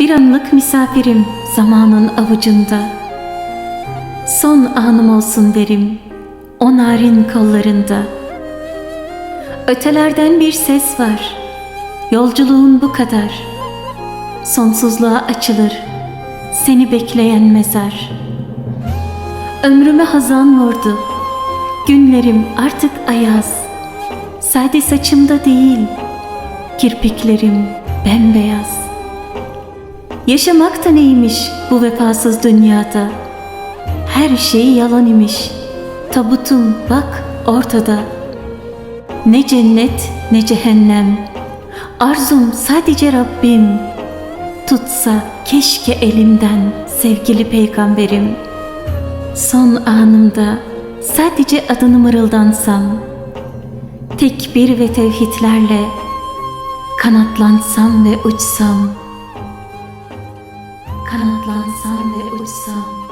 Bir anlık misafirim zamanın avucunda. Son anım olsun derim o narin kollarında. Ötelerden bir ses var. Yolculuğun bu kadar. Sonsuzluğa açılır seni bekleyen mezar. Ömrüme hazan vurdu. Günlerim artık ayaz. Sade saçımda değil, kirpiklerim bembeyaz. Yaşamak da neymiş bu vefasız dünyada? Her şey yalan imiş. Tabutum bak ortada. Ne cennet ne cehennem. Arzum sadece Rabbim. Tutsa keşke elimden sevgili peygamberim. Son anımda sadece adını mırıldansam. Tekbir ve tevhidlerle kanatlansam ve uçsam. Kanatlansam ve uçsam.